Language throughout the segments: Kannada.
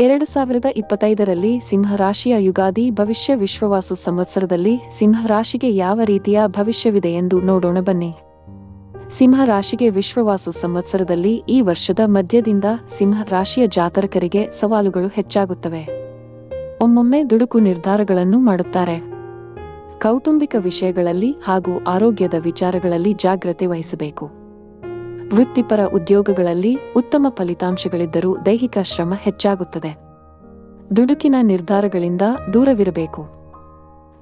ಎರಡು ಸಾವಿರದ ಇಪ್ಪತ್ತೈದರಲ್ಲಿ ಸಿಂಹರಾಶಿಯ ಯುಗಾದಿ ಭವಿಷ್ಯ ವಿಶ್ವವಾಸು ಸಂವತ್ಸರದಲ್ಲಿ ಸಿಂಹರಾಶಿಗೆ ಯಾವ ರೀತಿಯ ಭವಿಷ್ಯವಿದೆ ಎಂದು ನೋಡೋಣ ಬನ್ನಿ. ಸಿಂಹರಾಶಿಗೆ ವಿಶ್ವವಾಸು ಸಂವತ್ಸರದಲ್ಲಿ ಈ ವರ್ಷದ ಮಧ್ಯದಿಂದ ಸಿಂಹರಾಶಿಯ ಜಾತಕರಿಗೆ ಸವಾಲುಗಳು ಹೆಚ್ಚಾಗುತ್ತವೆ. ಒಮ್ಮೊಮ್ಮೆ ದುಡುಕು ನಿರ್ಧಾರಗಳನ್ನು ಮಾಡುತ್ತಾರೆ. ಕೌಟುಂಬಿಕ ವಿಷಯಗಳಲ್ಲಿ ಹಾಗೂ ಆರೋಗ್ಯದ ವಿಚಾರಗಳಲ್ಲಿ ಜಾಗ್ರತೆ ವಹಿಸಬೇಕು. ವೃತ್ತಿಪರ ಉದ್ಯೋಗಗಳಲ್ಲಿ ಉತ್ತಮ ಫಲಿತಾಂಶಗಳಿದ್ದರೂ ದೈಹಿಕ ಶ್ರಮ ಹೆಚ್ಚಾಗುತ್ತದೆ. ದುಡುಕಿನ ನಿರ್ಧಾರಗಳಿಂದ ದೂರವಿರಬೇಕು.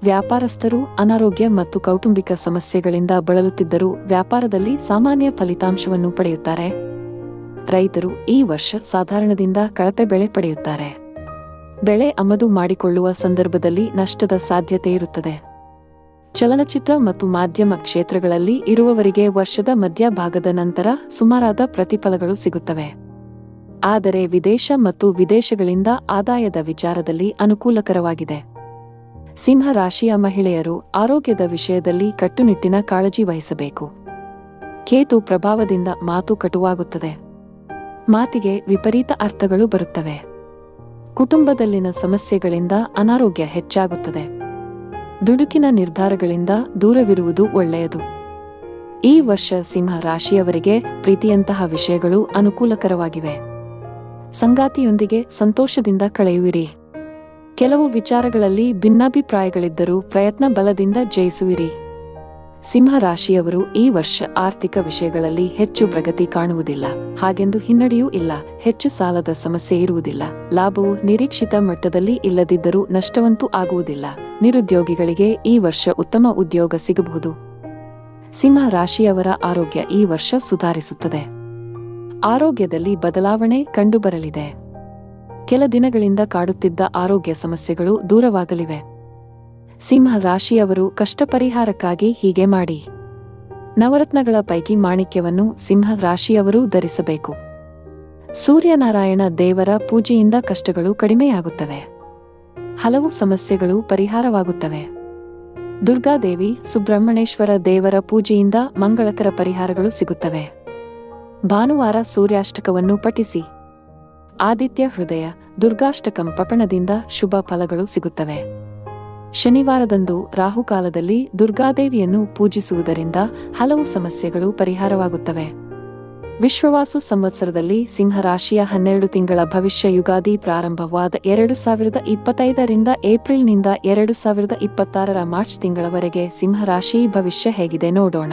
ವ್ಯಾಪಾರಸ್ಥರು ಅನಾರೋಗ್ಯ ಮತ್ತು ಕೌಟುಂಬಿಕ ಸಮಸ್ಯೆಗಳಿಂದ ಬಳಲುತ್ತಿದ್ದರೂ ವ್ಯಾಪಾರದಲ್ಲಿ ಸಾಮಾನ್ಯ ಫಲಿತಾಂಶವನ್ನು ಪಡೆಯುತ್ತಾರೆ. ರೈತರು ಈ ವರ್ಷ ಸಾಧಾರಣದಿಂದ ಕಳಪೆ ಬೆಳೆ ಪಡೆಯುತ್ತಾರೆ. ಬೆಳೆ ಆಮದು ಮಾಡಿಕೊಳ್ಳುವ ಸಂದರ್ಭದಲ್ಲಿ ನಷ್ಟದ ಸಾಧ್ಯತೆ ಇರುತ್ತದೆ. ಚಲನಚಿತ್ರ ಮತ್ತು ಮಾಧ್ಯಮ ಕ್ಷೇತ್ರಗಳಲ್ಲಿ ಇರುವವರಿಗೆ ವರ್ಷದ ಮಧ್ಯಭಾಗದ ನಂತರ ಸುಮಾರಾದ ಪ್ರತಿಫಲಗಳು ಸಿಗುತ್ತವೆ. ಆದರೆ ವಿದೇಶ ಮತ್ತು ವಿದೇಶಗಳಿಂದ ಆದಾಯದ ವಿಚಾರದಲ್ಲಿ ಅನುಕೂಲಕರವಾಗಿದೆ. ಸಿಂಹ ರಾಶಿಯ ಮಹಿಳೆಯರು ಆರೋಗ್ಯದ ವಿಷಯದಲ್ಲಿ ಕಟ್ಟುನಿಟ್ಟಿನ ಕಾಳಜಿ ವಹಿಸಬೇಕು. ಕೇತು ಪ್ರಭಾವದಿಂದ ಮಾತು ಕಟುವಾಗುತ್ತದೆ. ಮಾತಿಗೆ ವಿಪರೀತ ಅರ್ಥಗಳು ಬರುತ್ತವೆ. ಕುಟುಂಬದಲ್ಲಿನ ಸಮಸ್ಯೆಗಳಿಂದ ಅನಾರೋಗ್ಯ ಹೆಚ್ಚಾಗುತ್ತದೆ. ದುಡುಕಿನ ನಿರ್ಧಾರಗಳಿಂದ ದೂರವಿರುವುದು ಒಳ್ಳೆಯದು. ಈ ವರ್ಷ ಸಿಂಹ ರಾಶಿಯವರಿಗೆ ಪ್ರೀತಿಯಂತಹ ವಿಷಯಗಳು ಅನುಕೂಲಕರವಾಗಿವೆ. ಸಂಗಾತಿಯೊಂದಿಗೆ ಸಂತೋಷದಿಂದ ಕಳೆಯುವಿರಿ. ಕೆಲವು ವಿಚಾರಗಳಲ್ಲಿ ಭಿನ್ನಾಭಿಪ್ರಾಯಗಳಿದ್ದರೂ ಪ್ರಯತ್ನ ಬಲದಿಂದ ಜಯಿಸುವಿರಿ. ಸಿಂಹ ರಾಶಿಯವರು ಈ ವರ್ಷ ಆರ್ಥಿಕ ವಿಷಯಗಳಲ್ಲಿ ಹೆಚ್ಚು ಪ್ರಗತಿ ಕಾಣುವುದಿಲ್ಲ. ಹಾಗೆಂದು ಹಿನ್ನಡೆಯೂ ಇಲ್ಲ. ಹೆಚ್ಚು ಸಾಲದ ಸಮಸ್ಯೆ ಇರುವುದಿಲ್ಲ. ಲಾಭವು ನಿರೀಕ್ಷಿತ ಮಟ್ಟದಲ್ಲಿ ಇಲ್ಲದಿದ್ದರೂ ನಷ್ಟವಂತೂ ಆಗುವುದಿಲ್ಲ. ನಿರುದ್ಯೋಗಿಗಳಿಗೆ ಈ ವರ್ಷ ಉತ್ತಮ ಉದ್ಯೋಗ ಸಿಗಬಹುದು. ಸಿಂಹ ರಾಶಿಯವರ ಆರೋಗ್ಯ ಈ ವರ್ಷ ಸುಧಾರಿಸುತ್ತದೆ. ಆರೋಗ್ಯದಲ್ಲಿ ಬದಲಾವಣೆ ಕಂಡುಬರಲಿದೆ. ಕೆಲ ದಿನಗಳಿಂದ ಕಾಡುತ್ತಿದ್ದ ಆರೋಗ್ಯ ಸಮಸ್ಯೆಗಳು ದೂರವಾಗಲಿವೆ. ಸಿಂಹ ರಾಶಿಯವರು ಕಷ್ಟ ಪರಿಹಾರಕ್ಕಾಗಿ ಹೀಗೆ ಮಾಡಿ. ನವರತ್ನಗಳ ಪೈಕಿ ಮಾಣಿಕ್ಯವನ್ನು ಸಿಂಹ ರಾಶಿಯವರು ಧರಿಸಬೇಕು. ಸೂರ್ಯನಾರಾಯಣ ದೇವರ ಪೂಜೆಯಿಂದ ಕಷ್ಟಗಳು ಕಡಿಮೆಯಾಗುತ್ತವೆ. ಹಲವು ಸಮಸ್ಯೆಗಳು ಪರಿಹಾರವಾಗುತ್ತವೆ. ದುರ್ಗಾದೇವಿ, ಸುಬ್ರಹ್ಮಣ್ಯೇಶ್ವರ ದೇವರ ಪೂಜೆಯಿಂದ ಮಂಗಳಕರ ಪರಿಹಾರಗಳು ಸಿಗುತ್ತವೆ. ಭಾನುವಾರ ಸೂರ್ಯಾಷ್ಟಕವನ್ನು ಪಠಿಸಿ. ಆದಿತ್ಯ ಹೃದಯ, ದುರ್ಗಾಷ್ಟಕಂ ಪಪಣದಿಂದ ಶುಭ ಫಲಗಳು ಸಿಗುತ್ತವೆ. ಶನಿವಾರದಂದು ರಾಹುಕಾಲದಲ್ಲಿ ದುರ್ಗಾದೇವಿಯನ್ನು ಪೂಜಿಸುವುದರಿಂದ ಹಲವು ಸಮಸ್ಯೆಗಳು ಪರಿಹಾರವಾಗುತ್ತವೆ. ವಿಶ್ವವಾಸು ಸಂವತ್ಸರದಲ್ಲಿ ಸಿಂಹರಾಶಿಯ ಹನ್ನೆರಡು ತಿಂಗಳ ಭವಿಷ್ಯ ಯುಗಾದಿ ಪ್ರಾರಂಭವಾದ ಎರಡು ಸಾವಿರದ ಇಪ್ಪತ್ತೈದರಿಂದ ಏಪ್ರಿಲ್ನಿಂದ ಎರಡು ಸಾವಿರದ ಇಪ್ಪತ್ತಾರರ ಮಾರ್ಚ್ ತಿಂಗಳವರೆಗೆ ಸಿಂಹರಾಶಿ ಭವಿಷ್ಯ ಹೇಗಿದೆ ನೋಡೋಣ.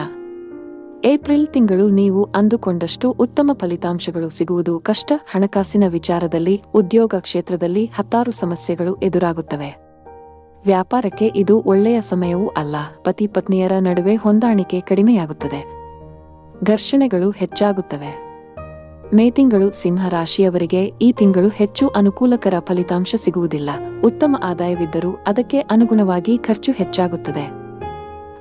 ಏಪ್ರಿಲ್ ತಿಂಗಳು ನೀವು ಅಂದುಕೊಂಡಷ್ಟು ಉತ್ತಮ ಫಲಿತಾಂಶಗಳು ಸಿಗುವುದು ಕಷ್ಟ, ಹಣಕಾಸಿನ ವಿಚಾರದಲ್ಲಿ, ಉದ್ಯೋಗ ಕ್ಷೇತ್ರದಲ್ಲಿ ಹತ್ತಾರು ಸಮಸ್ಯೆಗಳು ಎದುರಾಗುತ್ತವೆ. ವ್ಯಾಪಾರಕ್ಕೆ ಇದು ಒಳ್ಳೆಯ ಸಮಯವೂ ಅಲ್ಲ. ಪತಿ ಪತ್ನಿಯರ ನಡುವೆ ಹೊಂದಾಣಿಕೆ ಕಡಿಮೆಯಾಗುತ್ತದೆ. ಘರ್ಷಣೆಗಳು ಹೆಚ್ಚಾಗುತ್ತವೆ. ಮೇ ತಿಂಗಳು ಸಿಂಹರಾಶಿಯವರಿಗೆ ಈ ತಿಂಗಳು ಹೆಚ್ಚು ಅನುಕೂಲಕರ ಫಲಿತಾಂಶ ಸಿಗುವುದಿಲ್ಲ. ಉತ್ತಮ ಆದಾಯವಿದ್ದರೂ ಅದಕ್ಕೆ ಅನುಗುಣವಾಗಿ ಖರ್ಚು ಹೆಚ್ಚಾಗುತ್ತದೆ.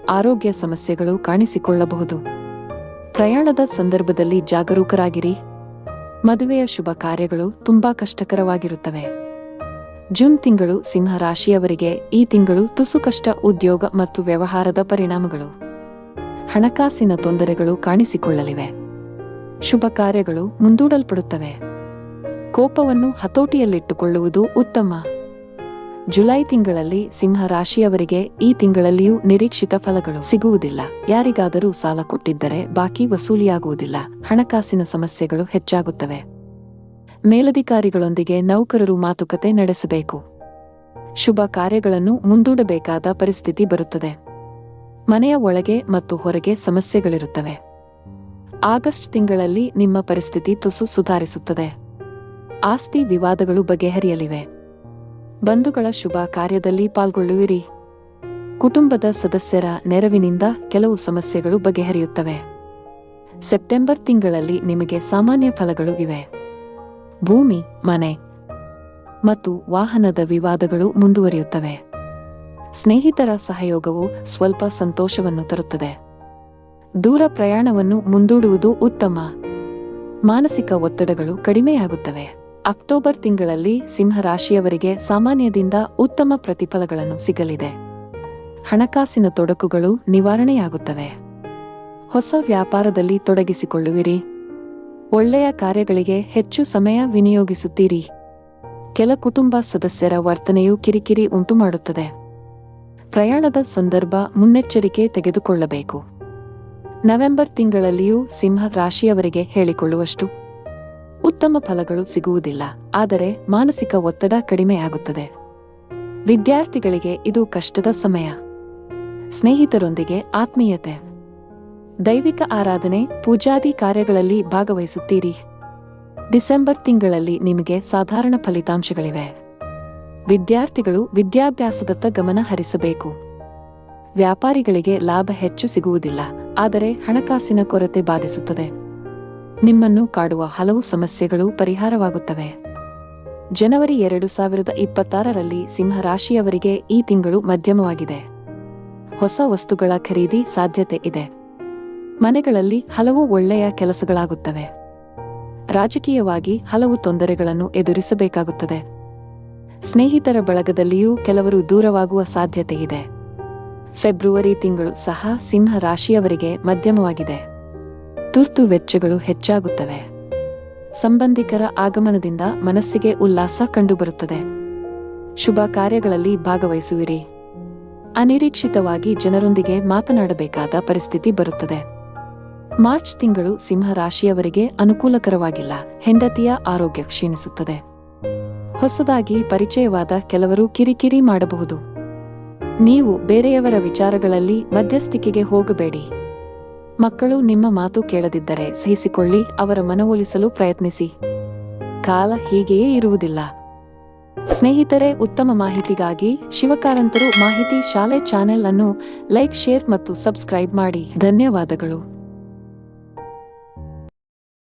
ಆರೋಗ್ಯ ಸಮಸ್ಯೆಗಳು ಕಾಣಿಸಿಕೊಳ್ಳಬಹುದು. ಪ್ರಯಾಣದ ಸಂದರ್ಭದಲ್ಲಿ ಜಾಗರೂಕರಾಗಿರಿ. ಮದುವೆಯ ಶುಭ ಕಾರ್ಯಗಳು ತುಂಬಾ ಕಷ್ಟಕರವಾಗಿರುತ್ತವೆ. ಜೂನ್ ತಿಂಗಳು ಸಿಂಹ ರಾಶಿಯವರಿಗೆ ಈ ತಿಂಗಳು ತುಸು ಕಷ್ಟ ಉದ್ಯೋಗ ಮತ್ತು ವ್ಯವಹಾರದ ಪರಿಣಾಮಗಳು. ಹಣಕಾಸಿನ ತೊಂದರೆಗಳು ಕಾಣಿಸಿಕೊಳ್ಳಲಿವೆ. ಶುಭ ಕಾರ್ಯಗಳು ಮುಂದೂಡಲ್ಪಡುತ್ತವೆ. ಕೋಪವನ್ನು ಹತೋಟಿಯಲ್ಲಿಟ್ಟುಕೊಳ್ಳುವುದು ಉತ್ತಮ. ಜುಲೈ ತಿಂಗಳಲ್ಲಿ ಸಿಂಹ ರಾಶಿಯವರಿಗೆ ಈ ತಿಂಗಳಲ್ಲಿಯೂ ನಿರೀಕ್ಷಿತ ಫಲಗಳು ಸಿಗುವುದಿಲ್ಲ. ಯಾರಿಗಾದರೂ ಸಾಲ ಕೊಟ್ಟಿದ್ದರೆ ಬಾಕಿ ವಸೂಲಿಯಾಗುವುದಿಲ್ಲ. ಹಣಕಾಸಿನ ಸಮಸ್ಯೆಗಳು ಹೆಚ್ಚಾಗುತ್ತವೆ. ಮೇಲಧಿಕಾರಿಗಳೊಂದಿಗೆ ನೌಕರರು ಮಾತುಕತೆ ನಡೆಸಬೇಕು. ಶುಭ ಕಾರ್ಯಗಳನ್ನು ಮುಂದೂಡಬೇಕಾದ ಪರಿಸ್ಥಿತಿ ಬರುತ್ತದೆ. ಮನೆಯ ಒಳಗೆ ಮತ್ತು ಹೊರಗೆ ಸಮಸ್ಯೆಗಳಿರುತ್ತವೆ. ಆಗಸ್ಟ್ ತಿಂಗಳಲ್ಲಿ ನಿಮ್ಮ ಪರಿಸ್ಥಿತಿ ತುಸು ಸುಧಾರಿಸುತ್ತದೆ. ಆಸ್ತಿ ವಿವಾದಗಳು ಬಗೆಹರಿಯಲಿವೆ. ಬಂಧುಗಳ ಶುಭ ಕಾರ್ಯದಲ್ಲಿ ಪಾಲ್ಗೊಳ್ಳುವಿರಿ. ಕುಟುಂಬದ ಸದಸ್ಯರ ನೆರವಿನಿಂದ ಕೆಲವು ಸಮಸ್ಯೆಗಳು ಬಗೆಹರಿಯುತ್ತವೆ. ಸೆಪ್ಟೆಂಬರ್ ತಿಂಗಳಲ್ಲಿ ನಿಮಗೆ ಸಾಮಾನ್ಯ ಫಲಗಳು ಇವೆ. ಭೂಮಿ, ಮನೆ ಮತ್ತು ವಾಹನದ ವಿವಾದಗಳು ಮುಂದುವರಿಯುತ್ತವೆ. ಸ್ನೇಹಿತರ ಸಹಯೋಗವು ಸ್ವಲ್ಪ ಸಂತೋಷವನ್ನು ತರುತ್ತದೆ. ದೂರ ಪ್ರಯಾಣವನ್ನು ಮುಂದೂಡುವುದು ಉತ್ತಮ. ಮಾನಸಿಕ ಒತ್ತಡಗಳು ಕಡಿಮೆಯಾಗುತ್ತವೆ. ಅಕ್ಟೋಬರ್ ತಿಂಗಳಲ್ಲಿ ಸಿಂಹರಾಶಿಯವರಿಗೆ ಸಾಮಾನ್ಯದಿಂದ ಉತ್ತಮ ಪ್ರತಿಫಲಗಳನ್ನು ಸಿಗಲಿದೆ. ಹಣಕಾಸಿನ ತೊಡಕುಗಳು ನಿವಾರಣೆಯಾಗುತ್ತವೆ. ಹೊಸ ವ್ಯಾಪಾರದಲ್ಲಿ ತೊಡಗಿಸಿಕೊಳ್ಳುವಿರಿ. ಒಳ್ಳೆಯ ಕಾರ್ಯಗಳಿಗೆ ಹೆಚ್ಚು ಸಮಯ ವಿನಿಯೋಗಿಸುತ್ತೀರಿ. ಕೆಲ ಕುಟುಂಬ ಸದಸ್ಯರ ವರ್ತನೆಯು ಕಿರಿಕಿರಿ ಉಂಟುಮಾಡುತ್ತದೆ. ಪ್ರಯಾಣದ ಸಂದರ್ಭ ಮುನ್ನೆಚ್ಚರಿಕೆ ತೆಗೆದುಕೊಳ್ಳಬೇಕು. ನವೆಂಬರ್ ತಿಂಗಳಲ್ಲಿಯೂ ಸಿಂಹ ರಾಶಿಯವರಿಗೆ ಹೇಳಿಕೊಳ್ಳುವಷ್ಟು ಉತ್ತಮ ಫಲಗಳು ಸಿಗುವುದಿಲ್ಲ, ಆದರೆ ಮಾನಸಿಕ ಒತ್ತಡ ಕಡಿಮೆಯಾಗುತ್ತದೆ. ವಿದ್ಯಾರ್ಥಿಗಳಿಗೆ ಇದು ಕಷ್ಟದ ಸಮಯ. ಸ್ನೇಹಿತರೊಂದಿಗೆ ಆತ್ಮೀಯತೆ. ದೈವಿಕ ಆರಾಧನೆ, ಪೂಜಾದಿ ಕಾರ್ಯಗಳಲ್ಲಿ ಭಾಗವಹಿಸುತ್ತೀರಿ. ಡಿಸೆಂಬರ್ ತಿಂಗಳಲ್ಲಿ ನಿಮಗೆ ಸಾಧಾರಣ ಫಲಿತಾಂಶಗಳಿವೆ. ವಿದ್ಯಾರ್ಥಿಗಳು ವಿದ್ಯಾಭ್ಯಾಸದತ್ತ ಗಮನ ಹರಿಸಬೇಕು. ವ್ಯಾಪಾರಿಗಳಿಗೆ ಲಾಭ ಹೆಚ್ಚು ಸಿಗುವುದಿಲ್ಲ, ಆದರೆ ಹಣಕಾಸಿನ ಕೊರತೆ ಬಾಧಿಸುತ್ತದೆ. ನಿಮ್ಮನ್ನು ಕಾಡುವ ಹಲವು ಸಮಸ್ಯೆಗಳು ಪರಿಹಾರವಾಗುತ್ತವೆ. ಜನವರಿ ಎರಡು ಸಾವಿರದ ಇಪ್ಪತ್ತಾರರಲ್ಲಿ ಸಿಂಹರಾಶಿಯವರಿಗೆ ಈ ತಿಂಗಳು ಮಧ್ಯಮವಾಗಿದೆ. ಹೊಸ ವಸ್ತುಗಳ ಖರೀದಿ ಸಾಧ್ಯತೆ ಇದೆ. ಮನೆಗಳಲ್ಲಿ ಹಲವು ಒಳ್ಳೆಯ ಕೆಲಸಗಳಾಗುತ್ತವೆ. ರಾಜಕೀಯವಾಗಿ ಹಲವು ತೊಂದರೆಗಳನ್ನು ಎದುರಿಸಬೇಕಾಗುತ್ತದೆ. ಸ್ನೇಹಿತರ ಬಳಗದಲ್ಲಿಯೂ ಕೆಲವರು ದೂರವಾಗುವ ಸಾಧ್ಯತೆಯಿದೆ ಫೆಬ್ರವರಿ ತಿಂಗಳು ಸಹ ಸಿಂಹ ರಾಶಿಯವರಿಗೆ ಮಧ್ಯಮವಾಗಿದೆ. ತುರ್ತು ವೆಚ್ಚಗಳು ಹೆಚ್ಚಾಗುತ್ತವೆ. ಸಂಬಂಧಿಕರ ಆಗಮನದಿಂದ ಮನಸ್ಸಿಗೆ ಉಲ್ಲಾಸ ಕಂಡುಬರುತ್ತದೆ. ಶುಭ ಕಾರ್ಯಗಳಲ್ಲಿ ಭಾಗವಹಿಸುವಿರಿ. ಅನಿರೀಕ್ಷಿತವಾಗಿ ಜನರೊಂದಿಗೆ ಮಾತನಾಡಬೇಕಾದ ಪರಿಸ್ಥಿತಿ ಬರುತ್ತದೆ. ಮಾರ್ಚ್ ತಿಂಗಳು ಸಿಂಹ ರಾಶಿಯವರಿಗೆ ಅನುಕೂಲಕರವಾಗಿಲ್ಲ. ಹೆಂಡತಿಯ ಆರೋಗ್ಯ ಕ್ಷೀಣಿಸುತ್ತದೆ. ಹೊಸದಾಗಿ ಪರಿಚಯವಾದ ಕೆಲವರು ಕಿರಿಕಿರಿ ಮಾಡಬಹುದು. ನೀವು ಬೇರೆಯವರ ವಿಚಾರಗಳಲ್ಲಿ ಮಧ್ಯಸ್ಥಿಕೆಗೆ ಹೋಗಬೇಡಿ. ಮಕ್ಕಳು ನಿಮ್ಮ ಮಾತು ಕೇಳದಿದ್ದರೆ ಸಹಿಸಿಕೊಳ್ಳಿ, ಅವರ ಮನವೊಲಿಸಲು ಪ್ರಯತ್ನಿಸಿ. ಕಾಲ ಹೀಗೆಯೇ ಇರುವುದಿಲ್ಲ. ಸ್ನೇಹಿತರೆ, ಉತ್ತಮ ಮಾಹಿತಿಗಾಗಿ ಶಿವಕಾರಂತರು ಮಾಹಿತಿ ಶಾಲೆ ಚಾನೆಲ್ ಅನ್ನು ಲೈಕ್, ಶೇರ್ ಮತ್ತು ಸಬ್ಸ್ಕ್ರೈಬ್ ಮಾಡಿ. ಧನ್ಯವಾದಗಳು.